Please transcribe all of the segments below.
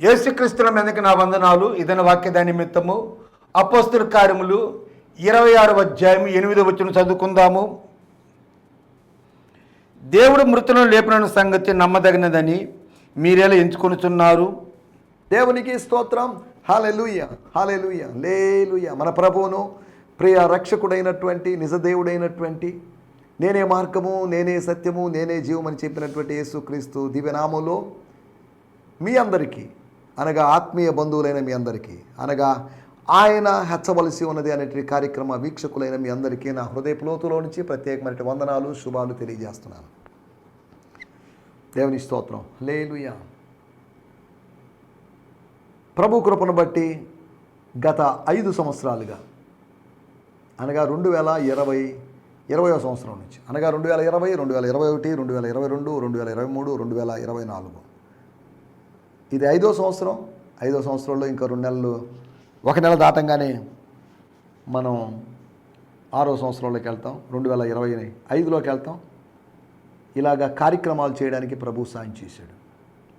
యేసుక్రీస్తుల మీదకి నా వందనాలు. ఇదన వాక్యదా నిమిత్తము అపోస్తుల కార్యములు ఇరవై ఆరు అధ్యాయం ఎనిమిదో వచ్చిన చదువుకుందాము. దేవుడు మృతులను లేపిన సంగతి నమ్మదగినదని మీరెలా ఎంచుకొనుచున్నారు? దేవునికి స్తోత్రం. హాలెలుయ హాలెలుయ లేలుయ మన ప్రభువును ప్రియ రక్షకుడైనటువంటి నిజదేవుడైనటువంటి నేనే మార్గము నేనే సత్యము నేనే జీవం అని చెప్పినటువంటి యేసుక్రీస్తు దివ్యనామంలో మీ అందరికీ అనగా ఆత్మీయ బంధువులైన మీ అందరికీ అనగా ఆయన హెచ్చవలసి ఉన్నది అనేటువంటి కార్యక్రమ వీక్షకులైన మీ అందరికీ నా హృదయ లోతులో నుంచి ప్రత్యేకమైన వందనాలు శుభాలు తెలియజేస్తున్నాను. దేవుని స్తోత్రం. లేలుయా ప్రభు కృపను బట్టి గత ఐదు సంవత్సరాలుగా అనగా రెండు వేల ఇరవై ఇరవయో సంవత్సరం నుంచి అనగా రెండు వేల ఇరవై రెండు వేల ఇరవై ఒకటి రెండు వేల ఇరవై రెండు రెండు వేల ఇరవై మూడు రెండు వేల ఇరవై నాలుగు. ఇది ఐదో సంవత్సరం. ఐదో సంవత్సరంలో ఇంకా రెండు నెలలు ఒక నెల దాటంగానే మనం ఆరో సంవత్సరంలోకి వెళ్తాం. రెండు వేల ఇరవై ఐదులోకి వెళ్తాం. ఇలాగా కార్యక్రమాలు చేయడానికి ప్రభు సాయం చేశాడు.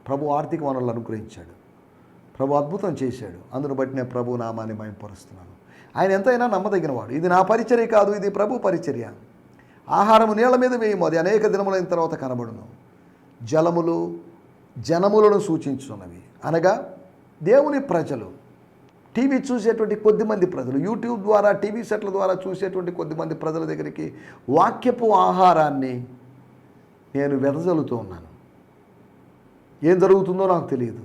ప్రభు ఆర్థిక వనరులు అనుగ్రహించాడు. ప్రభు అద్భుతం చేశాడు. అందును బట్టి నేను ప్రభు నామాన్ని మయంపరుస్తున్నాను ఆయన ఎంతైనా నమ్మదగినవాడు. ఇది నా పరిచర్య కాదు ఇది ప్రభు పరిచర్య. ఆహారము నీళ్ళ మీద వేయము. అది అనేక దినములైన తర్వాత కనబడును. జలములు జనములను సూచించున్నవి అనగా దేవుని ప్రజలు టీవీ చూసేటువంటి కొద్దిమంది ప్రజలు యూట్యూబ్ ద్వారా టీవీ సెట్ల ద్వారా చూసేటువంటి కొద్దిమంది ప్రజల దగ్గరికి వాక్యపు ఆహారాన్ని నేను వెదజల్లుతూ ఉన్నాను. ఏం జరుగుతుందో నాకు తెలియదు.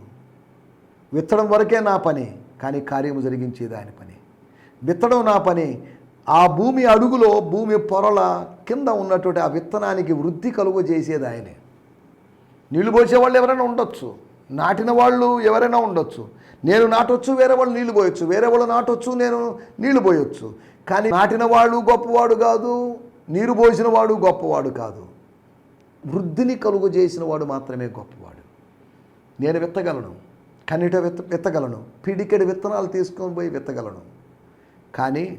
విత్తడం వరకే నా పని కానీ కార్యము జరిగించేది ఆయన పని. విత్తడం నా పని ఆ భూమి అడుగులో భూమి పొరల కింద ఉన్నటువంటి ఆ విత్తనానికి వృద్ధి కలుగు చేసేది ఆయనే. నీళ్ళు పోసే వాళ్ళు ఎవరైనా ఉండొచ్చు. నాటిన వాళ్ళు ఎవరైనా ఉండొచ్చు. నేను నాటొచ్చు వేరే వాళ్ళు నీళ్ళు పోయొచ్చు. వేరే వాళ్ళు నాటొచ్చు నేను నీళ్ళు పోయొచ్చు. కానీ నాటిన వాడు గొప్పవాడు కాదు నీరు పోసిన వాడు గొప్పవాడు కాదు. వృద్ధిని కలుగు చేసిన వాడు మాత్రమే గొప్పవాడు. నేను విత్తగలను కన్నిట విత్త విత్తగలను పిడికెడు విత్తనాలు తీసుకొని పోయి విత్తగలను. కానీ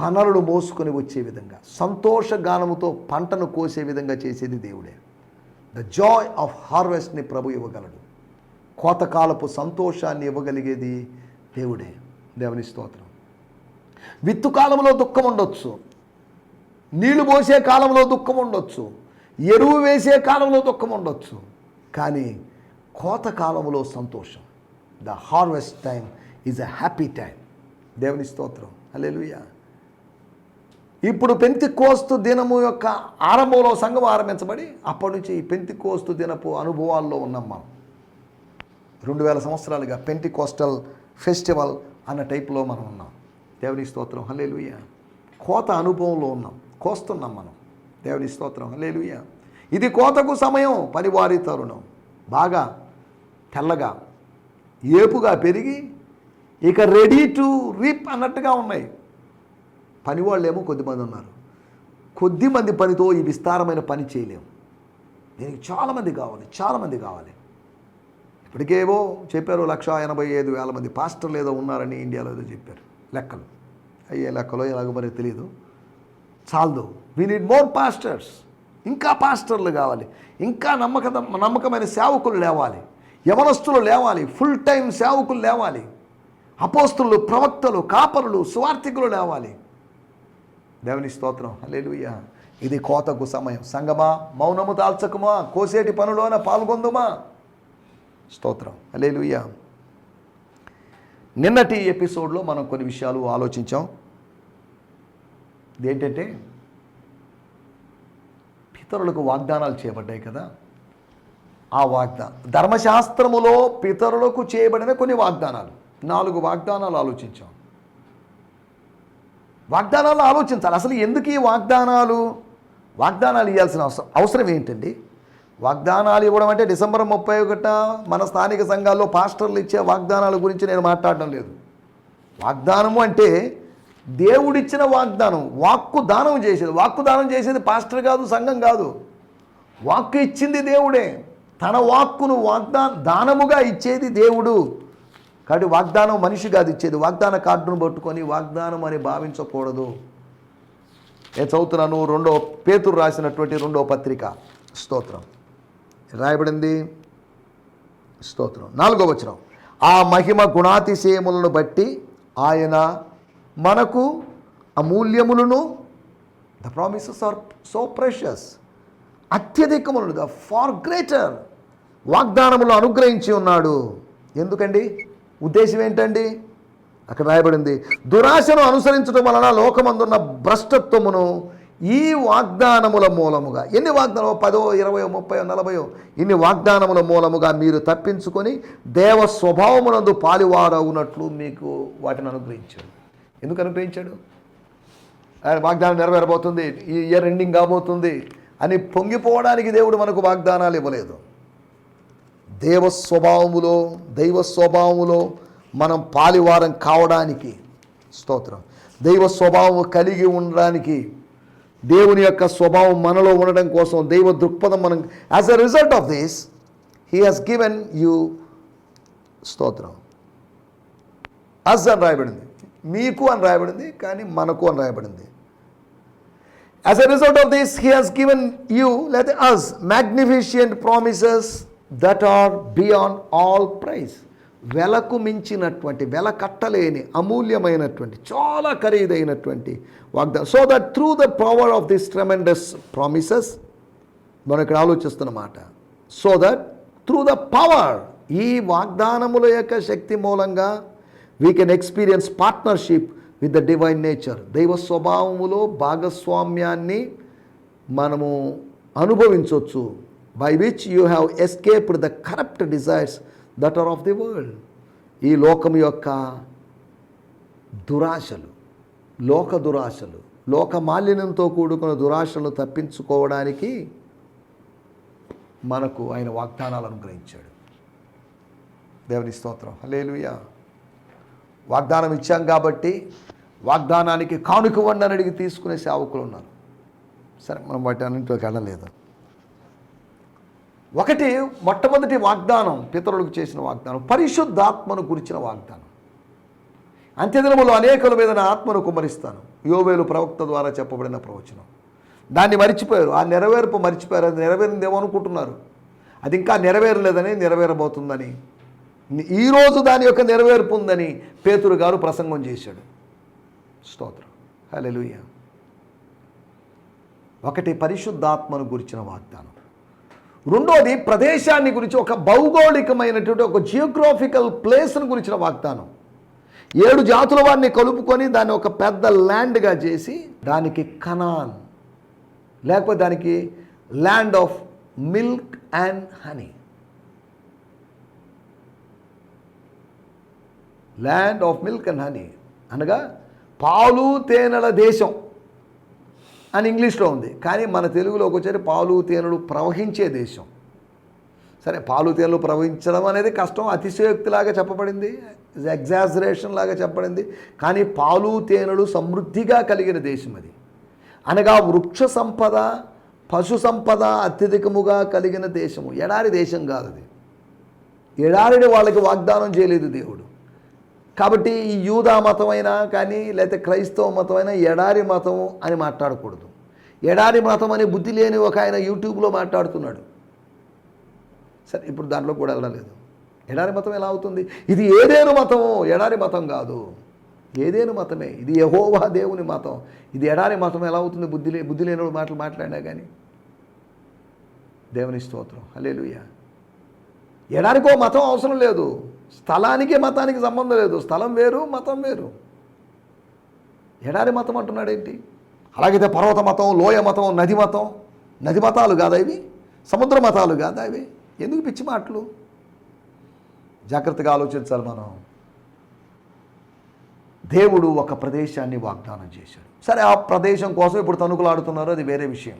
పనరులు మోసుకొని వచ్చే విధంగా సంతోష గానముతో పంటను కోసే విధంగా చేసేది దేవుడే. ద జాయ్ ఆఫ్ హార్వెస్ట్ని ప్రభు ఇవ్వగలడు. కోతకాలపు సంతోషాన్ని ఇవ్వగలిగేది దేవుడే. దేవుని స్తోత్రం. విత్తు కాలంలో దుఃఖం ఉండొచ్చు. నీళ్ళు పోసే కాలంలో దుఃఖం ఉండొచ్చు. ఎరువు వేసే కాలంలో దుఃఖం ఉండొచ్చు. కానీ కోత కాలంలో సంతోషం. The harvest time is a happy time దేవుని స్తోత్రం. అల్లెలుయా ఇప్పుడు పెంతి కోస్తు దినము యొక్క ఆరంభంలో సంఘం ఆరంభించబడి అప్పటి నుంచి ఈ పెంతి కోస్తు దినపు అనుభవాల్లో ఉన్నాం మనం. రెండు వేల సంవత్సరాలుగా పెంటి కోస్టల్ ఫెస్టివల్ అన్న టైప్లో మనం ఉన్నాం. దేవుని స్తోత్రం హలేలుయ కోత అనుభవంలో ఉన్నాం కోస్తున్నాం మనం. దేవుని స్తోత్రం హలేలుయ ఇది కోతకు సమయం పనివారి తరుణం. బాగా తెల్లగా ఏపుగా పెరిగి ఇక రెడీ టు రీప్ అన్నట్టుగా ఉన్నాయి. పనివాళ్ళేమో కొద్దిమంది ఉన్నారు. కొద్దిమంది పనితో ఈ విస్తారమైన పని చేయలేము. దీనికి చాలామంది కావాలి చాలామంది కావాలి. ఇప్పటికేవో చెప్పారు లక్ష ఎనభై ఐదు వేల మంది పాస్టర్లు ఏదో ఉన్నారని ఇండియాలో ఏదో చెప్పారు. లెక్కలు. అయ్యే లెక్కలో ఎలాగో మరి తెలియదు చాలదు. వీ నీడ్ మోర్ పాస్టర్స్ ఇంకా పాస్టర్లు కావాలి. ఇంకా నమ్మక నమ్మకమైన సేవకులు లేవాలి. యవనస్తులు లేవాలి. ఫుల్ టైం సేవకులు లేవాలి. అపోస్తులు ప్రవక్తలు కాపరులు సువార్థికులు లేవాలి. దేవుని స్తోత్రం. హల్లెలూయా. ఇది కోతకు సమయం. సంగమా మౌనము దాల్చకుమా కోసేటి పనులోన పాల్గొందుమా? స్తోత్రం. హల్లెలూయా. నిన్నటి ఎపిసోడ్లో మనం కొన్ని విషయాలు ఆలోచించాం. ఇదేంటంటే పితరులకు వాగ్దానాలు చేయబడ్డాయి కదా? ఆ వాగ్దా ధర్మశాస్త్రములో పితరులకు చేయబడిన కొన్ని వాగ్దానాలు. నాలుగు వాగ్దానాలు ఆలోచించాం. వాగ్దానాలు ఆలోచించాలి. అసలు ఎందుకు ఈ వాగ్దానాలు? వాగ్దానాలు ఇవ్వాల్సిన అవసరం అవసరం ఏంటండి? వాగ్దానాలు ఇవ్వడం అంటే డిసెంబర్ ముప్పై ఒకట మన స్థానిక సంఘాల్లో పాస్టర్లు ఇచ్చే వాగ్దానాల గురించి నేను మాట్లాడడం లేదు. వాగ్దానము అంటే దేవుడిచ్చిన వాగ్దానం వాక్కు దానం చేసేది. వాక్కు దానం చేసేది పాస్టర్ కాదు సంఘం కాదు. వాక్కు ఇచ్చింది దేవుడే. తన వాక్కును వాగ్దా దానముగా ఇచ్చేది దేవుడు. కాబట్టి వాగ్దానం మనిషి కాదు ఇచ్చేది. వాగ్దాన కార్డును పట్టుకొని వాగ్దానం అని భావించకూడదు. నేను చదువుతున్నాను? రెండో పేతురు రాసినటువంటి రెండో పత్రిక. స్తోత్రం. రాయబడింది? స్తోత్రం. నాలుగో వచనం. ఆ మహిమ గుణాతిశయములను బట్టి ఆయన మనకు అమూల్యములను the promises are so precious అత్యధికములను the far greater వాగ్దానములు అనుగ్రహించి ఉన్నాడు. ఎందుకండి? ఉద్దేశం ఏంటండి? అక్కడ రాయబడింది. దురాశను అనుసరించడం వలన లోకమందున్న భ్రష్టత్వమును ఈ వాగ్దానముల మూలముగా ఎన్ని వాగ్దానము పదో ఇరవయో ముప్పయో నలభయో? ఇన్ని వాగ్దానముల మూలముగా మీరు తప్పించుకొని దేవ స్వభావమునందు పాలివారవునట్లు మీకు వాటిని అనుగ్రహించాడు. ఎందుకు అనుగ్రహించాడు? ఆయన వాగ్దానం నెరవేరబోతుంది. ఈ ఇయర్ ఎండింగ్ కాబోతుంది అని పొంగిపోవడానికి దేవుడు మనకు వాగ్దానాలు ఇవ్వలేదు. దేవ స్వభావములో దైవ స్వభావములో మనం పాలివారం కావడానికి స్తోత్రం. దైవ స్వభావం కలిగి ఉండడానికి దేవుని యొక్క స్వభావం మనలో ఉండడం కోసం దైవ దృక్పథం మనం as a result of this he has given you స్తోత్రం. అస్ అని రాయబడింది. మీకు అని రాయబడింది కానీ మనకు అని రాయబడింది. As a result of this he has given you లేకపోతే as magnificent promises that are beyond all price వెలకు మించినటువంటి వెల కట్టలేని అమూల్యమైనటువంటి చాలా ఖరీదైనటువంటి వాగ్దానం. So that through the power of this tremendous promises మనం ఇక్కడ ఆలోచిస్తున్నమాట so that through the power ఈ వాగ్దానముల యొక్క శక్తి మూలంగా we can experience partnership with the divine nature దైవ స్వభావములో భాగస్వామ్యాన్ని మనము అనుభవించవచ్చు by which you have escaped the corrupt desires that are of the world ఈ లోకం యొక్క దురాశలు లోక దురాశలు లోక మాలిన్యంతో కూడుకున్న దురాశలను తప్పించుకోవడానికి మనకు ఆయన వాగ్దానాలు అనుగ్రహించాడు. దేవుని స్తోత్రం. హలేలుయా వాగ్దానం ఇచ్చాం కాబట్టి వాగ్దానానికి కానుక అని అడిగి తీసుకునే సేవకులు ఉన్నారు. సరే మనం వాటి అన్నింటిలోకి వెళ్ళలేదు. ఒకటి మొట్టమొదటి వాగ్దానం పితరులకు చేసిన వాగ్దానం పరిశుద్ధాత్మను గురించిన వాగ్దానం. అంత్యదినములు అనేకుల మీద నా ఆత్మను కుమ్మరిస్తాను. యోవేలు ప్రవక్త ద్వారా చెప్పబడిన ప్రవచనం. దాన్ని మర్చిపోయారు. ఆ నెరవేర్పు మర్చిపోయారు. అది నెరవేరిందేమో అనుకుంటున్నారు. అది ఇంకా నెరవేరలేదని నెరవేరబోతుందని. ఈరోజు దాని యొక్క నెరవేర్పు ఉందని పేతురు గారు ప్రసంగం చేశాడు. స్తోత్రం. హల్లెలూయ. ఒకటి పరిశుద్ధాత్మను గురించిన వాగ్దానం. రెండోది ప్రదేశాన్ని గురించి ఒక భౌగోళికమైనటువంటి ఒక జియోగ్రాఫికల్ ప్లేస్ను గురించిన వాగ్దానం. ఏడు జాతుల వారిని కలుపుకొని దాన్ని ఒక పెద్ద ల్యాండ్గా చేసి దానికి కనాన్ లేకపోతే దానికి land of milk and honey land of milk and honey అనగా పాలు తేనెల దేశం. అని ఇంగ్లీష్లో ఉంది. కానీ మన తెలుగులోకి వచ్చేది పాలు తేనెలు ప్రవహించే దేశం. సరే పాలు తేనెలు ప్రవహించడం అనేది కష్టం అతిశయోక్తిలాగా చెప్పబడింది ఎగ్జాజరేషన్ లాగా చెప్పబడింది. కానీ పాలు తేనెలు సమృద్ధిగా కలిగిన దేశం అది. అనగా వృక్ష సంపద పశు సంపద అత్యధికముగా కలిగిన దేశము. ఎడారి దేశం కాదు అది. ఎడారిని వాళ్ళకి వాగ్దానం చేయలేదు దేవుడు. కాబట్టి ఈ యూదా మతమైనా కానీ లేకపోతే క్రైస్తవ మతమైనా ఎడారి మతం అని మాట్లాడకూడదు. ఎడారి మతం అని బుద్ధి లేని ఒక ఆయన యూట్యూబ్లో మాట్లాడుతున్నాడు. సరే ఇప్పుడు దాంట్లో కూడా వెళ్ళలేదు. ఎడారి మతం ఎలా అవుతుంది? ఇది ఏదేను మతము? ఎడారి మతం కాదు. ఏదేను మతమే? ఇది యహోవా దేవుని మతం. ఇది ఎడారి మతం ఎలా అవుతుంది? బుద్ధి లే బుద్ధి లేని మాటలు మాట్లాడినా కానీ దేవుని స్తోత్రం. హల్లెలూయా. ఎడారికో మతం అవసరం లేదు. స్థలానికి మతానికి సంబంధం లేదు. స్థలం వేరు మతం వేరు. ఎడారి మతం అంటున్నాడేంటి? అలాగైతే పర్వత మతం లోయ మతం నది మతం నది మతాలు కాదా ఇవి? సముద్ర మతాలు కాదా ఇవి? ఎందుకు పిచ్చి మాటలు? జాగ్రత్తగా ఆలోచించాలి మనం. దేవుడు ఒక ప్రదేశాన్ని వాగ్దానం చేశాడు. సరే ఆ ప్రదేశం కోసం ఇప్పుడు తణుకులాడుతున్నారు అది వేరే విషయం.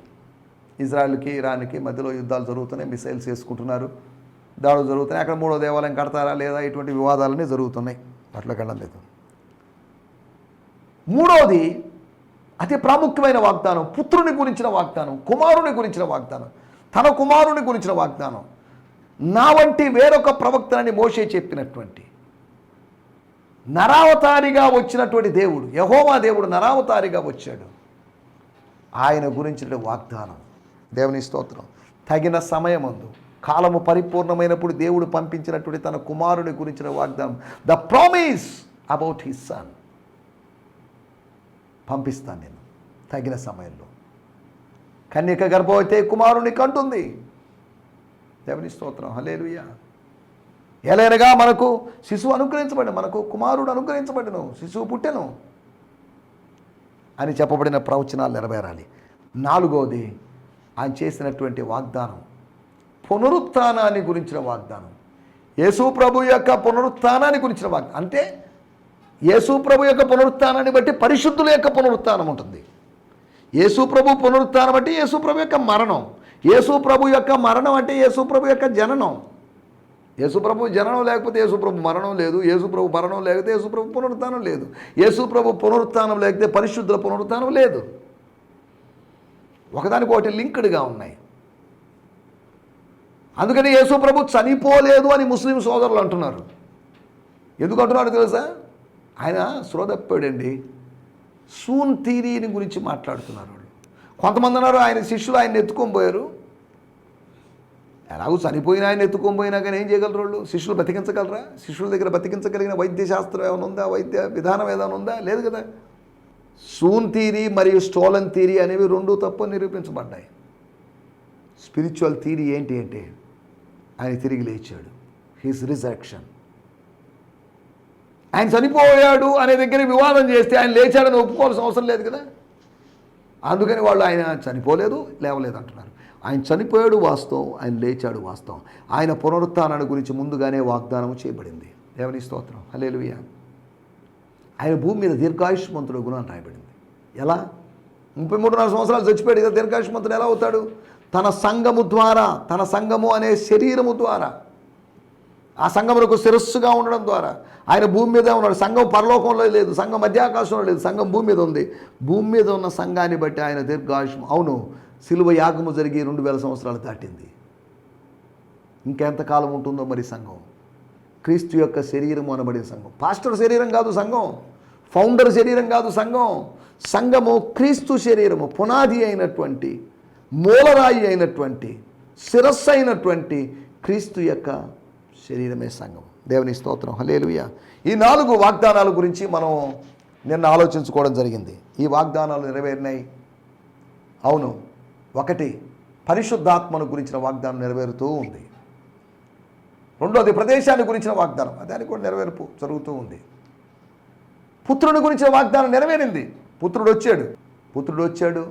ఇజ్రాయెల్కి ఇరాన్కి మధ్యలో యుద్ధాలు జరుగుతున్నాయి మిసైల్స్ వేసుకుంటున్నారు. దాడులు జరుగుతున్నాయి. అక్కడ మూడో దేవాలయం కడతారా లేదా ఇటువంటి వివాదాలన్నీ జరుగుతున్నాయి. అట్లా కళ్ళం లేదు. మూడోది అతి ప్రాముఖ్యమైన వాగ్దానం పుత్రుని గురించిన వాగ్దానం కుమారుని గురించిన వాగ్దానం. తన కుమారుని గురించిన వాగ్దానం. నా వంటి వేరొక ప్రవక్తనని మోషే చెప్పినటువంటి నరావతారిగా వచ్చినటువంటి దేవుడు యహోమా దేవుడు నరావతారిగా వచ్చాడు. ఆయన గురించిన వాగ్దానం. దేవుని స్తోత్రం. తగిన సమయమందు కాలము పరిపూర్ణమైనప్పుడు దేవుడు పంపించినటువంటి తన కుమారుని గురించిన వాగ్దానం. The promise about his son పంపిస్తాను నేను తగిన సమయంలో. కన్యక అయితే కుమారుని కంటుంది. దేవుని స్తోత్రం. హలేలుయ్యా ఎలైనగా మనకు శిశువు అనుగ్రహించబడిన మనకు కుమారుడు అనుగ్రహించబడిను శిశువు పుట్టెను అని చెప్పబడిన ప్రవచనాలు నెరవేరాలి. నాలుగవది ఆయన చేసినటువంటి వాగ్దానం. పునరుత్థానాన్ని గురించిన వాగ్దానం యేసు ప్రభు యొక్క పునరుత్థానాన్ని గురించిన వాగ్దానం అంటే యేసు ప్రభు యొక్క పునరుత్నాన్ని బట్టి పరిశుద్ధుల యొక్క పునరుత్నం ఉంటుంది యేసు ప్రభు పునరుత్థానం అంటే యేసు ప్రభు యొక్క మరణం యేసు ప్రభు యొక్క మరణం అంటే యేసు ప్రభు యొక్క జననం యేసుప్రభు జననం లేకపోతే యేసుప్రభు మరణం లేదు యేసుప్రభు మరణం లేకపోతే యేసుప్రభు పునరుత్నం లేదు యేసుప్రభు పునరుత్నం లేకపోతే పరిశుద్ధుల పునరుత్నం లేదు ఒకదానికి ఒకటి లింక్డ్గా ఉన్నాయి అందుకని యేసు ప్రభు చనిపోలేదు అని ముస్లిం సోదరులు అంటున్నారు. ఎందుకు అంటున్నారు తెలుసా? ఆయన శ్రోదప్పాడండి సూన్ థీరీని గురించి మాట్లాడుతున్నారు వాళ్ళు. కొంతమంది అన్నారు ఆయన శిష్యులు ఆయన ఎత్తుకొని పోయారు. ఎలాగో చనిపోయిన ఆయన ఎత్తుకొని పోయినా కానీ ఏం చేయగలరు వాళ్ళు? శిష్యులు బతికించగలరా? శిష్యుల దగ్గర బతికించగలిగిన వైద్య శాస్త్రం ఏమైనా ఉందా? వైద్య విధానం ఏదైనా ఉందా? లేదు కదా. సూన్ థీరీ మరియు స్టోలన్ థీరీ అనేవి రెండు తప్పు నిరూపించబడ్డాయి. స్పిరిచువల్ థీరీ ఏంటి అంటే ఆయన తిరిగి లేచాడు. హిస్ రిజర్క్షన్ ఆయన చనిపోయాడు అనే దగ్గర వివాదం చేస్తే ఆయన లేచాడని ఒప్పుకోవాల్సిన అవసరం లేదు కదా? అందుకని వాళ్ళు ఆయన చనిపోలేదు లేవలేదు అంటున్నారు. ఆయన చనిపోయాడు వాస్తవం ఆయన లేచాడు వాస్తవం. ఆయన పునరుత్థానాన్ని గురించి ముందుగానే వాగ్దానం చేయబడింది. దేవుని స్తోత్రం. హలేలుయ్య ఆయన భూమి మీద దీర్ఘాయుష్మంతుడు గుణం రాయబడింది. ఎలా? ముప్పై మూడున్నర సంవత్సరాలు చచ్చిపోయాడు. కదా దీర్ఘాయుష్మంతుడు ఎలా అవుతాడు? తన సంఘము ద్వారా తన సంఘము అనే శరీరము ద్వారా. ఆ సంఘములకు శిరస్సుగా ఉండడం ద్వారా. ఆయన భూమి మీద ఉన్నాడు. సంఘం పరలోకంలో లేదు. సంఘం మధ్యాకాశంలో లేదు. సంఘం భూమి మీద ఉంది. భూమి మీద ఉన్న సంఘాన్ని బట్టి ఆయన దీర్ఘాయుషం అవును. సిలువ యాగము జరిగి రెండు వేల సంవత్సరాలు దాటింది. ఇంకెంతకాలం ఉంటుందో మరి సంఘం? క్రీస్తు యొక్క శరీరము అనబడే సంఘం. పాస్టర్ శరీరం కాదు సంఘం. ఫౌండర్ శరీరం కాదు సంఘం. సంఘము క్రీస్తు శరీరము పునాది అయినటువంటి మూలరాయి అయినటువంటి శిరస్సు అయినటువంటి క్రీస్తు యొక్క శరీరమే సంఘం దేవుని స్తోత్రం. హలేలుయ ఈ నాలుగు వాగ్దానాల గురించి మనం నిన్న ఆలోచించుకోవడం జరిగింది. ఈ వాగ్దానాలు నెరవేరినాయి. అవును. ఒకటి పరిశుద్ధాత్మను గురించిన వాగ్దానం నెరవేరుతూ ఉంది. రెండోది ప్రదేశాన్ని గురించిన వాగ్దానం. దానికి కూడా నెరవేర్పు జరుగుతూ ఉంది. పుత్రుని గురించిన వాగ్దానం నెరవేరింది. పుత్రుడు వచ్చాడు పుత్రుడు వచ్చాడు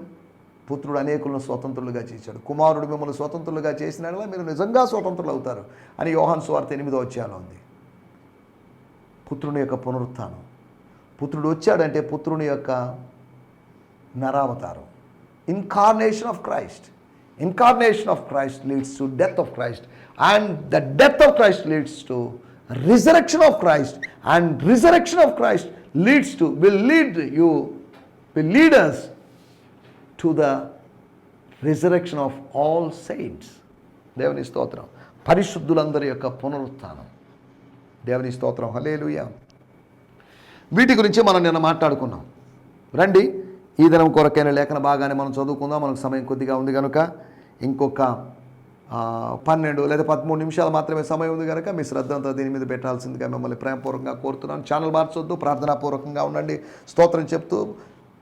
పుత్రుడు అనేకులను స్వతంత్రులుగా చేశాడు. కుమారుడు మిమ్మల్ని స్వతంత్రులుగా చేసినట్లా మీరు నిజంగా స్వతంత్రులు అవుతారు అని యోహాన్ స్వార్థ ఎనిమిదో అధ్యాయంలో ఉంది. పుత్రుని యొక్క పునరుత్థానం. పుత్రుడు వచ్చాడంటే పుత్రుని యొక్క నరావతారం. Incarnation of Christ incarnation of Christ leads to death of Christ and the death of Christ leads to resurrection of Christ and resurrection of Christ leads to will lead you will leaders to the resurrection of all saints దేవుని స్తోత్రం. పరిశుద్ధులందరి యొక్క పునరుత్థానం. దేవుని స్తోత్రం. Hallelujah వీటి గురించి మనం నిన్న మాట్లాడుకున్నాం. రండి ఈ దినం కొరకైన లేఖన భాగాన్ని మనం చదువుకుందాం. మనకు సమయం కొద్దిగా ఉంది కనుక ఇంకొక పన్నెండు లేదా పదమూడు నిమిషాలు మాత్రమే సమయం ఉంది కనుక మీ శ్రద్ధ అంతా దీని మీద పెట్టాల్సిందిగా మిమ్మల్ని ప్రేమపూర్వకంగా కోరుతున్నాను. ఛానల్ మార్చొద్దు ప్రార్థనాపూర్వకంగా ఉండండి. స్తోత్రం చెప్తూ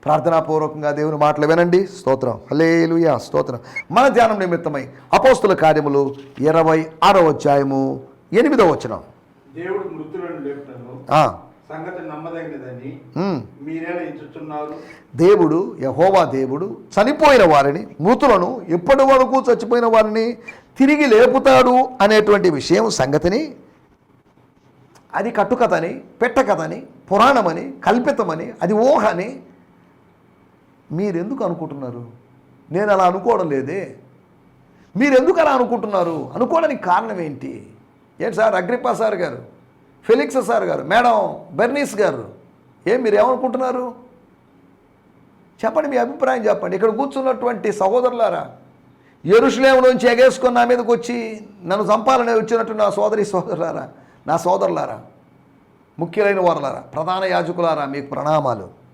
ప్రార్థనాపూర్వకంగా దేవుని మాటలు వినండి. స్తోత్రం. హలేలుయా స్తోత్రం. మన ధ్యానం నిమిత్తమై అపోస్తుల కార్యములు ఇరవై ఆరో అధ్యాయము ఎనిమిదో వచనం. దేవుడు మృతులను సంగతి నమ్మదగినదని యహోవా దేవుడు చనిపోయిన వారిని మృతులను ఇప్పటి వరకు చచ్చిపోయిన వారిని తిరిగి లేపుతాడు అనేటువంటి విషయం సంగతిని అది కట్టుకథని పెట్టకథని పురాణమని కల్పితమని అది ఊహ అని మీరెందుకు అనుకుంటున్నారు? నేను అలా అనుకోవడం లేదే. మీరెందుకు అలా అనుకుంటున్నారు? అనుకోవడానికి కారణం ఏంటి? ఏంటి సార్? అగ్రిపా సార్ గారు ఫెలిక్స్ సార్ గారు మేడం బెర్నీస్ గారు ఏం మీరు ఏమనుకుంటున్నారు చెప్పండి మీ అభిప్రాయం చెప్పండి. ఇక్కడ కూర్చున్నటువంటి సహోదరులారా ఎరుషులేము నుంచి ఎగేసుకొని నా మీదకి వచ్చి నన్ను చంపాలని వచ్చినట్టు నా సోదరి సోదరులారా నా సోదరులారా ముఖ్యులైన వారులారా ప్రధాన యాజకులారా మీకు ప్రణామాలు.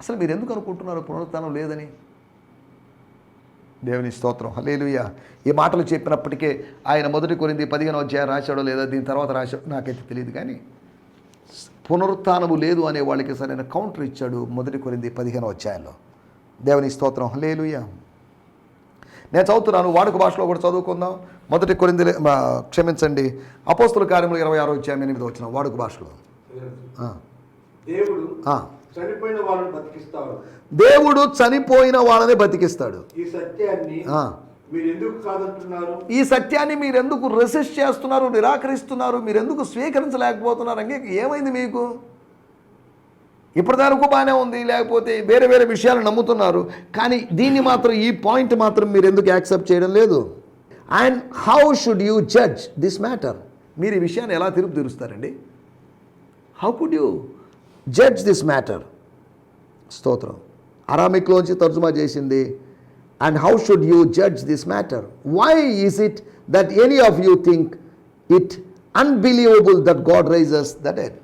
అసలు మీరు ఎందుకు అనుకుంటున్నారు పునరుత్థానం లేదని? దేవుని స్తోత్రం. హలేలుయ ఈ మాటలు చెప్పినప్పటికే ఆయన మొదటి కొరింది పదిహేను అధ్యాయం రాశాడో లేదా దీని తర్వాత రాశాడో నాకైతే తెలియదు కానీ పునరుత్నము లేదు అనే వాళ్ళకి సరైన కౌంటర్ ఇచ్చాడు మొదటి కొరింది పదిహేను అధ్యాయంలో. దేవుని స్తోత్రం. హలేలుయ నేను చదువుతున్నాను వాడుక భాషలో కూడా చదువుకుందాం. మొదటి కొరింది క్షమించండి. అపోస్తుల కార్యములు ఇరవై ఆరో అధ్యాయం ఎనిమిది వచ్చిన వాడుక భాషలో. దేవుడు. చనిపోయిన వాళ్ళని బతికిస్తారు దేవుడు చనిపోయిన వాళ్ళని బతికిస్తాడు. ఈ సత్యాన్ని ఆ. మీరు ఎందుకు కాదంటున్నారు? ఈ సత్యాన్ని మీరు ఎందుకు రెసిస్ట్ చేస్తున్నారు నిరాకరిస్తున్నారు మీరు ఎందుకు స్వీకరించలేకపోతున్నారు? అంటే ఏమైంది మీకు? ఇప్పటిదానికి బాగానే ఉంది లేకపోతే వేరే వేరే విషయాలు నమ్ముతున్నారు. కానీ దీన్ని మాత్రం ఈ పాయింట్ మాత్రం మీరు ఎందుకు యాక్సెప్ట్ చేయడం లేదు? And how should you judge this matter మీరు ఈ విషయాన్ని ఎలా తిరుపు తీరుస్తారండి? How could you judge this matter స్తోత్రం. అరామిక్లోంచి తర్జుమా చేసింది. And how should you judge this matter why is it that any of you think it unbelievable that God raises that at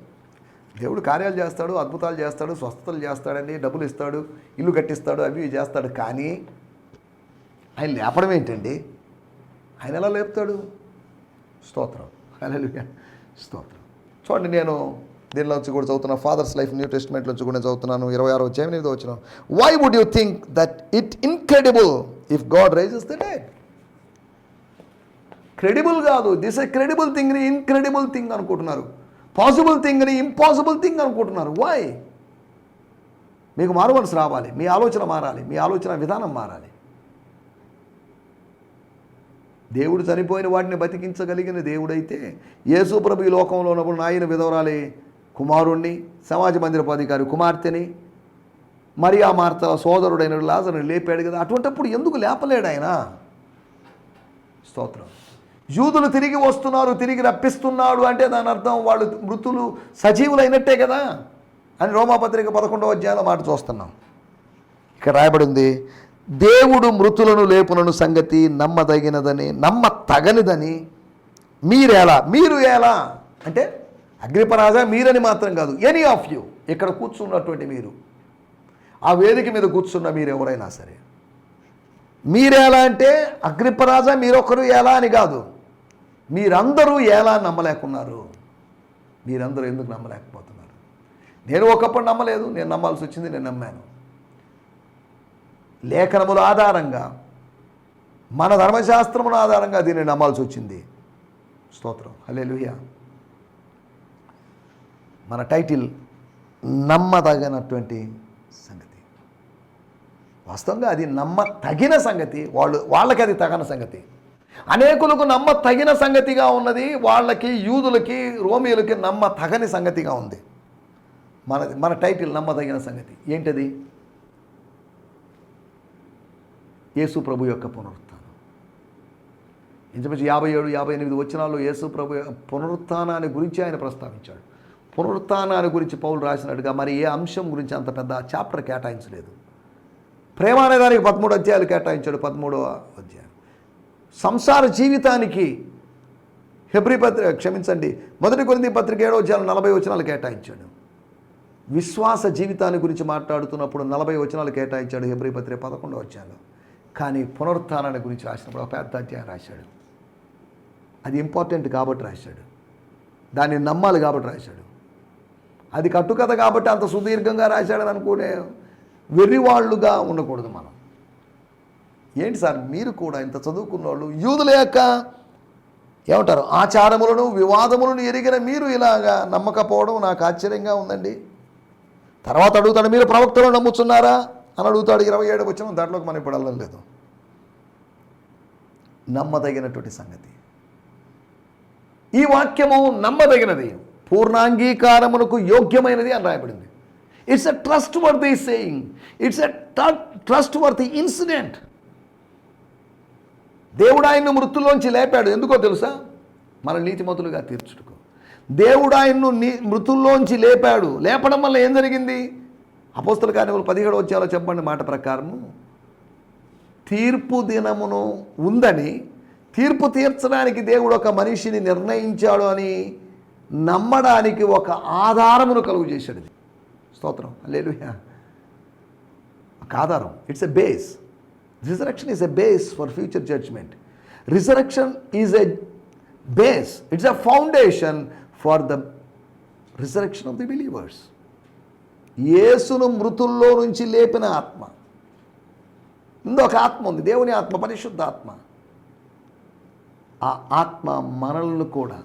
దేవుడు కార్యాలు చేస్తాడు అద్భుతాలు చేస్తాడు స్వస్థతలు చేస్తాడండి డబ్బులు ఇస్తాడు ఇల్లు కట్టిస్తాడు అవి చేస్తాడు. కానీ ఆయన లేపడం ఏంటండి? ఆయన ఎలా లేపుతాడు? స్తోత్రం. హల్లెలూయా. స్తోత్రం. చూడండి నేను దీనిలో వచ్చి కూడా చదువుతున్నా ఫాదర్స్ లైఫ్ న్యూ టెస్ట్మెంట్లో వచ్చి కూడా చదువుతున్నాను. ఇరవై ఆరో వచ్చాయి ఎనిమిది వచ్చిన why would you think that it incredible if God raises the dead credible కాదు. దిస్ ఏ క్రెడిబుల్ థింగ్ని ఇన్క్రెడిబుల్ థింగ్ అనుకుంటున్నారు. పాసిబుల్ థింగ్ని ఇంపాసిబుల్ థింగ్ అనుకుంటున్నారు. వై మీకు మారు మనసు రావాలి. మీ ఆలోచన మారాలి. మీ ఆలోచన విధానం మారాలి. దేవుడు చనిపోయిన వాటిని బతికించగలిగిన దేవుడైతే యేసు ఈ లోకంలో ఉన్నప్పుడు నాయన విధవరాలి. కుమారుణ్ణి సమాజ మందిరపు అధికారి కుమార్తెని మరి ఆ సోదరుడైన లాజరుని లేపాడు కదా. అటువంటప్పుడు ఎందుకు లేపలేడు ఆయన? స్తోత్రం. యూదులు తిరిగి వస్తున్నారు తిరిగి రప్పిస్తున్నాడు అంటే దాని అర్థం వాళ్ళు మృతులు సజీవులైనట్టే కదా అని రోమాపత్రిక పదకొండవ అధ్యాయంలో మాట చూస్తున్నాం. ఇక్కడ రాయబడింది దేవుడు మృతులను లేపునను సంగతి నమ్మదగినదని నమ్మ తగనిదని మీరేలా మీరు ఎలా? అంటే అగ్రిపరాజ మీరని మాత్రం కాదు ఎనీ ఆఫ్ యూ ఇక్కడ కూర్చున్నటువంటి మీరు. ఆ వేదిక మీద కూర్చున్న మీరు ఎవరైనా సరే మీరెలా అంటే అగ్రిపరాజ మీరొకరు ఎలా అని కాదు మీరందరూ ఎలా నమ్మలేకున్నారు? మీరందరూ ఎందుకు నమ్మలేకపోతున్నారు? నేను ఒకప్పుడు నమ్మలేదు నేను నమ్మాల్సి వచ్చింది నేను నమ్మాను. లేఖనముల ఆధారంగా మన ధర్మశాస్త్రముల ఆధారంగా దీన్ని నమ్మాల్సి వచ్చింది. స్తోత్రం. హల్లెలూయా. మన టైటిల్ నమ్మదగినటువంటి సంగతి. వాస్తవంగా అది నమ్మ తగిన సంగతి వాళ్ళు వాళ్ళకి అది తగిన సంగతి. అనేకులకు నమ్మ తగిన సంగతిగా ఉన్నది వాళ్ళకి యూదులకి రోమియోలకి నమ్మ తగని సంగతిగా ఉంది. మన మన టైటిల్ నమ్మదగిన సంగతి. ఏంటది? యేసు ప్రభు యొక్క పునరుత్థానం. ఇంచుమించు యాభై ఏడు యాభై ఎనిమిది వచ్చినాల్లో యేసు ప్రభు పునరుత్నాన్ని పునరుత్థానాన్ని గురించి ఆయన ప్రస్తావించాడు. పునరుత్నాన్ని గురించి పౌలు రాసినట్టుగా మరి ఏ అంశం గురించి అంత పెద్ద చాప్టర్ కేటాయించలేదు. ప్రేమ అనే దానికి పదమూడు అధ్యాయాలు కేటాయించాడు పదమూడవ అధ్యాయం. సంసార జీవితానికి హెబ్రి పత్రిక క్షమించండి మొదటి కొన్ని పత్రిక ఏడో అధ్యాయం నలభై వచనాలు కేటాయించాడు. విశ్వాస జీవితాన్ని గురించి మాట్లాడుతున్నప్పుడు నలభై వచనాలు కేటాయించాడు హెబ్రి పత్రిక పదకొండవ అధ్యాయంలో. కానీ పునరుత్నాన్ని గురించి రాసినప్పుడు ఒక పెద్ద అధ్యాయం రాశాడు. అది ఇంపార్టెంట్ కాబట్టి రాశాడు. దాన్ని నమ్మాలి కాబట్టి రాశాడు. అది కట్టుకథ కాబట్టి అంత సుదీర్ఘంగా రాశాడని అనుకునే వెర్రివాళ్ళుగా ఉండకూడదు మనం. ఏంటి సార్? మీరు కూడా ఇంత చదువుకున్న వాళ్ళు యూదుల యొక్క ఏమంటారు? ఆచారములను వివాదములను ఎరిగిన మీరు ఇలాగా నమ్మకపోవడం నాకు ఆశ్చర్యంగా ఉందండి. తర్వాత అడుగుతాడు మీరు ప్రవక్తలు నమ్ముతున్నారా అని అడుగుతాడు ఇరవై ఏడు వచ్చిన దాంట్లోకి మనం ఇప్పుడు వెళ్ళడం లేదు. నమ్మదగినటువంటి సంగతి. ఈ వాక్యము నమ్మదగినది. పూర్ణాంగీకారమునకు యోగ్యమైనది అని రాయబడింది. It's a trustworthy saying it's a trustworthy incident దేవుడు ఆయన్ను మృతుల్లోంచి లేపాడు. ఎందుకో తెలుసా? మన నీతిమతులుగా తీర్చుడుకు దేవుడు ఆయన్ను నీ మృతుల్లోంచి లేపాడు. లేపడం వల్ల ఏం జరిగింది? అపోస్తుల కార్యములు పదిహేడు వచ్చేలా చెప్పండి మాట ప్రకారము. తీర్పు దినమును ఉందని తీర్పు తీర్చడానికి దేవుడు ఒక మనిషిని నిర్ణయించాడు అని నమ్మడానికి ఒక ఆధారమును కలుగు చేశాడు స్తోత్రం. లేదు ఒక ఆధారం. It's a base resurrection is a base for future judgement resurrection is a base it's a foundation for the resurrection of the believers ఏసును మృతుల్లో నుంచి లేపిన ఆత్మ. ఇందు ఒక ఆత్మ ఉంది. దేవుని ఆత్మ పరిశుద్ధ ఆత్మ ఆ ఆత్మ మనల్ని కూడా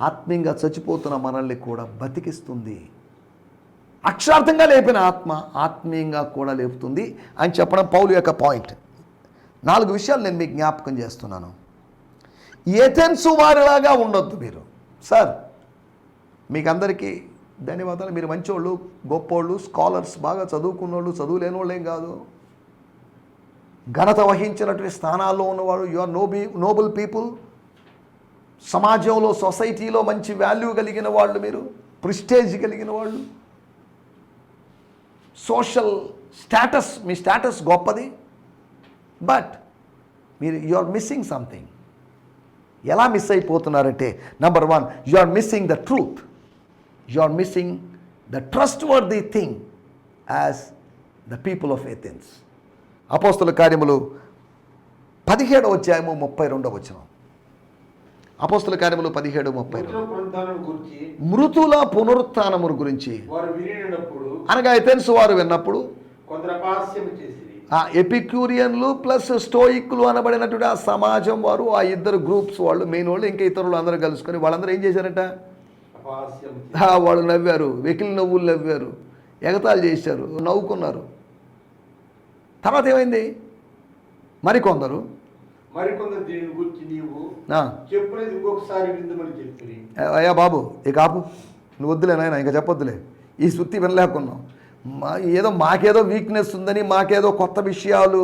ఆత్మీయంగా చచ్చిపోతున్న మనల్ని కూడా బతికిస్తుంది. అక్షార్థంగా లేపిన ఆత్మ ఆత్మీయంగా కూడా లేపుతుంది అని చెప్పడం పౌలు యొక్క పాయింట్ నాలుగు విషయాలు నేను మీకు జ్ఞాపకం చేస్తున్నాను. ఏథెన్సు వారిలాగా ఉండొద్దు మీరు. సార్ మీకు అందరికీ ధన్యవాదాలు. మీరు మంచోళ్ళు గొప్పోళ్ళు స్కాలర్స్ బాగా చదువుకున్నోళ్ళు చదువు లేని వాళ్ళేం కాదు. ఘనత వహించినటువంటి స్థానాల్లో ఉన్నవాడు you are nobby noble people సమాజంలో సొసైటీలో మంచి వాల్యూ కలిగిన వాళ్ళు మీరు ప్రిస్టేజ్ కలిగిన వాళ్ళు. సోషల్ స్టేటస్ మీ స్టేటస్ గొప్పది. బట్ మీరు యు ఆర్ మిస్సింగ్ సంథింగ్ ఎలా miss అయిపోతున్నారంటే number one you are missing the truth you are missing the trustworthy thing as the people of Athens అపోస్తుల కార్యములు పదిహేడవ అధ్యాయము ముప్పై రెండవ వచ్చినాం అపోస్తుల కార్యములు పదిహేడు ముప్పై మృతుల పునరుద్ధానం గురించి. అనగా ఎథెన్స్ వారు విన్నప్పుడు ఆ ఎపిక్యూరియన్లు ప్లస్ స్టోయిక్లు అనబడినటువంటి ఆ సమాజం వారు ఆ ఇద్దరు గ్రూప్స్ వాళ్ళు మెయిన్ వాళ్ళు ఇంకా ఇతరులు అందరూ కలుసుకొని వాళ్ళందరూ ఏం చేశారట? వాళ్ళు నవ్వారు వెకిలి నవ్వులు నవ్వారు ఎగతాళి చేశారు నవ్వుకున్నారు. తర్వాత ఏమైంది? మరికొందరు మరికొందరు దీని గురించి నీవు ఆ, చెప్పినది ఇంకొకసారి విందుమని చెప్పిరి. అయ్యా బాబు ఇక ఆపు. నువ్వు వద్దులే నాయన ఇంకా చెప్పొద్దులే. ఈ సుత్తి వినలేకున్నాం మా ఏదో మాకేదో వీక్నెస్ ఉందని మాకేదో కొత్త విషయాలు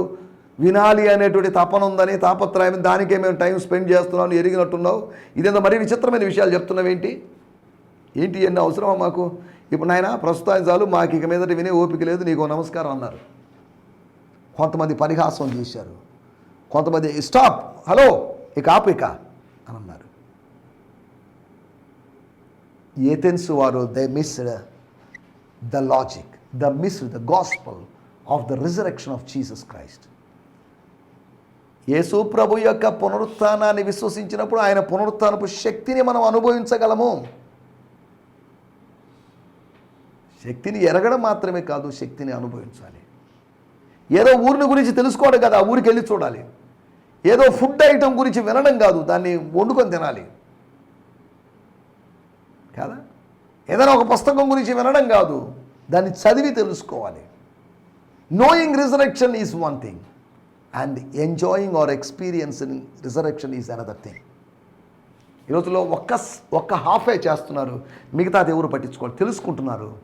వినాలి అనేటువంటి తపన ఉందని తాపత్రయం దానికే మేము టైం స్పెండ్ చేస్తున్నాం ఎరిగినట్టున్నావు. ఇదేదో మరీ విచిత్రమైన విషయాలు చెప్తున్నావు ఏంటి? ఏంటి ఎన్ని అవసరమా మాకు? ఇప్పుడు నాయన ప్రస్తుతానికి చాలు మాకు ఇక మీదట వినే ఓపిక లేదు నీకు నమస్కారం అన్నారు. కొంతమంది పరిహాసం చేశారు. కొంతమంది స్టాప్ హలో ఇక ఆపు ఇక అని అన్నారు. ఏథెన్స్ వారు they missed the logic the miss the gospel of the resurrection of Jesus Christ. యేసు ప్రభు యొక్క పునరుత్నాన్ని విశ్వసించినప్పుడు ఆయన పునరుత్నపు శక్తిని మనం అనుభవించగలము. శక్తిని ఎరగడం మాత్రమే కాదు శక్తిని అనుభవించాలి. ఏదో ఊరిని గురించి తెలుసుకోవడం కదా ఆ ఊరికి వెళ్ళి చూడాలి. ఏదో ఫుడ్ ఐటెం గురించి వినడం కాదు దాన్ని వండుకొని తినాలి. కదా? ఏదైనా ఒక పుస్తకం గురించి వినడం కాదు దాన్ని చదివి తెలుసుకోవాలి. Knowing resurrection is one thing and enjoying or experience in resurrection is another thing ఈ రోజులో ఒక్క ఒక్క హాఫే చేస్తున్నారు మిగతాది ఎవరు పట్టించుకోవాలి తెలుసుకుంటున్నారు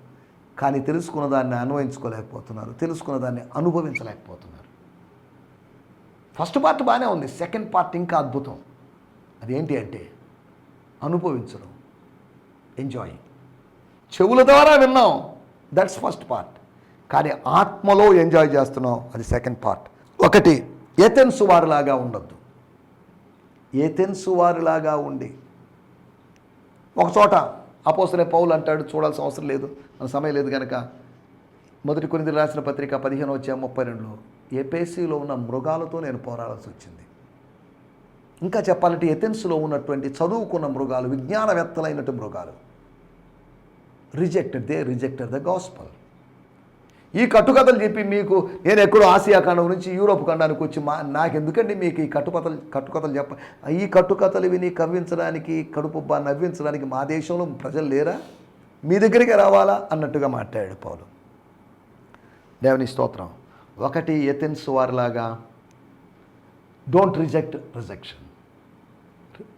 కానీ తెలుసుకున్న దాన్ని అన్వయించుకోలేకపోతున్నారు తెలుసుకున్న దాన్ని అనుభవించలేకపోతున్నారు. ఫస్ట్ పార్ట్ బాగానే ఉంది సెకండ్ పార్ట్ ఇంకా అద్భుతం. అదేంటి అంటే అనుభవించడం ఎంజాయ్. చెవుల ద్వారా విన్నాం దట్స్ ఫస్ట్ పార్ట్ కానీ ఆత్మలో ఎంజాయ్ చేస్తున్నాం అది సెకండ్ పార్ట్. ఒకటి ఏథెన్స్ వారిలాగా ఉండొద్దు. ఏథెన్స్ వారిలాగా ఉండి. ఒకచోట అపోసరే పౌలు అంటాడు చూడాల్సిన అవసరం లేదు మన సమయం లేదు కనుక మొదటి కొన్ని రాసిన పత్రిక పదిహేను వచ్చే ముప్పై రెండులో ఏపీసీలో ఉన్న మృగాలతో నేను పోరాడాల్సి వచ్చింది. ఇంకా చెప్పాలంటే ఎథెన్స్లో ఉన్నటువంటి చదువుకున్న మృగాలు విజ్ఞానవేత్తలైనటువంటి మృగాలు. Rejected they rejected the gospel. ఈ కట్టుకథలు చెప్పి మీకు నేను ఎక్కడో ఆసియా ఖండం నుంచి యూరోప్ ఖండానికి వచ్చి మా నాకెందుకండి మీకు ఈ కట్టుకథలు కట్టుకథలు చెప్ప ఈ కట్టుకథలు విని కవ్వించడానికి కడుపుబ్బా నవ్వించడానికి మా దేశంలో ప్రజలు లేరా? మీ దగ్గరికి రావాలా? అన్నట్టుగా మాట్లాడాడు పౌలు. దేవుని స్తోత్రం. ఒకటి ఎథెన్స్ వారిలాగా డోంట్ రిజెక్ట్ రిజెక్షన్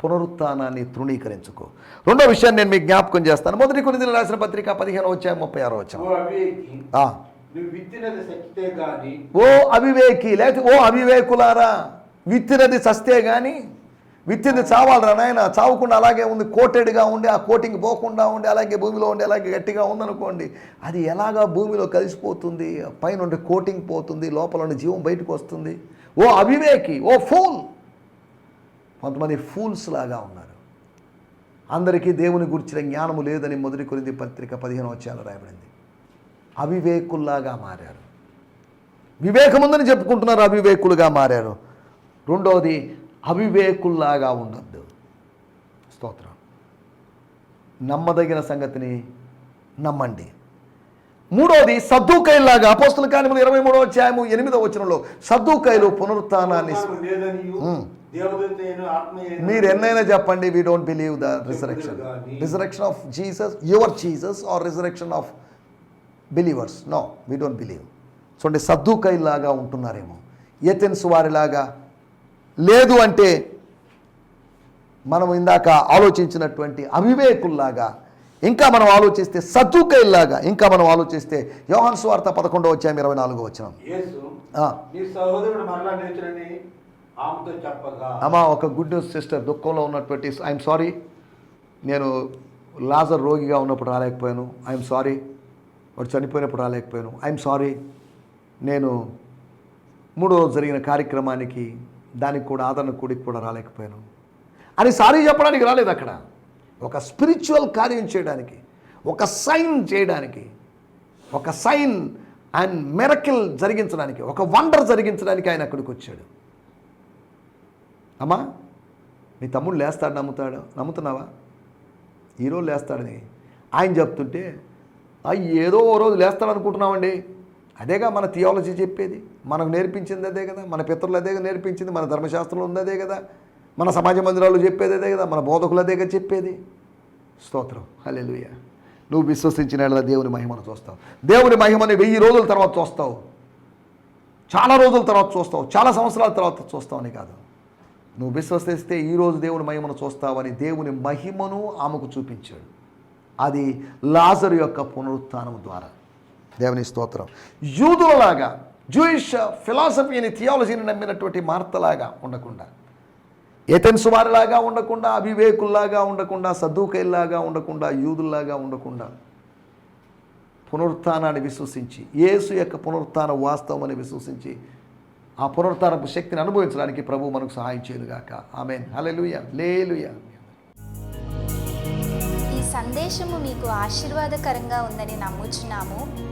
పునరుత్నాన్ని తృణీకరించుకో. రెండో విషయాన్ని నేను మీకు జ్ఞాపకం చేస్తాను. మొదటి కొన్ని రాసిన పత్రిక పదిహేను వచ్చాయి ముప్పై ఆరో వచ్చాం ఓ అవివేకి లేకపోతే ఓ అవివేకులారా విత్తినది చస్తే కానీ విత్తింది చావాలరా నాయన? చావకుండా అలాగే ఉంది కోటెడ్గా ఉండి ఆ కోటింగ్ పోకుండా ఉండి అలాగే భూమిలో ఉండి అలాగే గట్టిగా ఉందనుకోండి అది ఎలాగా భూమిలో కలిసిపోతుంది? పైన ఉండే కోటింగ్ పోతుంది లోపల ఉండే జీవం బయటకు వస్తుంది. ఓ అవివేకి ఓ ఫూల్! కొంతమంది ఫూల్స్ లాగా ఉన్నారు. అందరికీ దేవుని గురించిన జ్ఞానము లేదని మొదటి కొరింది పత్రిక పదిహేను వచ్చాలో రాయబడింది. అవివేకుల్లాగా మారారు. వివేకముందని చెప్పుకుంటున్నారు అవివేకులుగా మారారు. రెండవది అవివేకుల్లాగా ఉండొద్దు. స్తోత్రం. నమ్మదగిన సంగతిని నమ్మండి. మూడవది సద్దుకైలాగా అపోస్తుల కార్యములు ఇరవై మూడో అధ్యాయము ఎనిమిదో వచనంలో సద్దుకైలు అయిన మీరు ఎన్నైనా చెప్పండి we don't believe the resurrection resurrection of Jesus your Jesus or resurrection of believers no we don't believe చూడండి సద్దుకైలాగా ఉంటున్నారేమో. ఏథెన్స్ వారిలాగా లేదు అంటే మనం ఇందాక ఆలోచించినటువంటి అవివేకుల్లాగా ఇంకా మనం ఆలోచిస్తే సద్దుకైల్లాగా ఇంకా మనం ఆలోచిస్తే యోహాన్ స్వార్త పదకొండో వచ్చాము ఇరవై నాలుగో వచ్చాం అమ్మా ఒక గుడ్ న్యూస్ సిస్టర్ దుఃఖంలో ఉన్నటువంటి ఐఎమ్ సారీ నేను లాజర్ రోగిగా ఉన్నప్పుడు రాలేకపోయాను. ఐఎమ్ సారీ వాడు చనిపోయినప్పుడు రాలేకపోయాను. ఐఎమ్ సారీ నేను మూడో రోజు జరిగిన కార్యక్రమానికి దానికి కూడా ఆదరణ కూడికి కూడా రాలేకపోయాను. అని సారీ చెప్పడానికి రాలేదు అక్కడ. ఒక స్పిరిచువల్ కార్యం చేయడానికి ఒక సైన్ చేయడానికి ఒక సైన్ అండ్ మెరకిల్ జరిగించడానికి ఒక వండర్ జరిగించడానికి ఆయన అక్కడికి వచ్చాడు. అమ్మా నీ తమ్ముడు లేస్తాడు నమ్ముతాడు నమ్ముతున్నావా? ఈరోజు లేస్తాడని ఆయన చెప్తుంటే "అయ్య, ఏదో ఓ రోజు లేస్తాడు అనుకుంటున్నామండి అదేగా మన థియాలజీ చెప్పేది. మనకు నేర్పించింది అదే కదా. మన పితరులు అదే నేర్పించింది. మన ధర్మశాస్త్రంలో ఉంది అదే కదా. మన సమాజ మందిరాలు చెప్పేది అదే కదా. మన బోధకులు అదే కదా చెప్పేది. స్తోత్రం. హల్లెలూయా. నువ్వు విశ్వసించిన దేవుని మహిమను చూస్తావు. దేవుని మహిమని వెయ్యి రోజుల తర్వాత చూస్తావు. చాలా రోజుల తర్వాత చూస్తావు. చాలా సంవత్సరాల తర్వాత చూస్తావు అని కాదు. నువ్వు విశ్వసిస్తే ఈరోజు దేవుని మహిమను చూస్తావని దేవుని మహిమను ఆమెకు చూపించాడు. అది లాజరు యొక్క పునరుత్థానం ద్వారా. దేవుని స్తోత్రం. యూదులలాగా జూయిష్ ఫిలాసఫీని థియాలజీని నమ్మినటువంటి మార్తలాగా ఉండకుండా ఏతెన్స్ వారిలాగా ఉండకుండా అవివేకుల్లాగా ఉండకుండా సద్దుకైల్లాగా ఉండకుండా యూదుల్లాగా ఉండకుండా పునరుత్నాన్ని విశ్వసించి యేసు యొక్క పునరుత్న వాస్తవం అని విశ్వసించి ఆ పునరుత్నపు శక్తిని అనుభవించడానికి ప్రభు మనకు సహాయం చేయనుగాక. ఆమెన్. హల్లెలూయా. లేలుయా. ఈ సందేశము మీకు ఆశీర్వాదకరంగా ఉందని నమ్ముచున్నాము.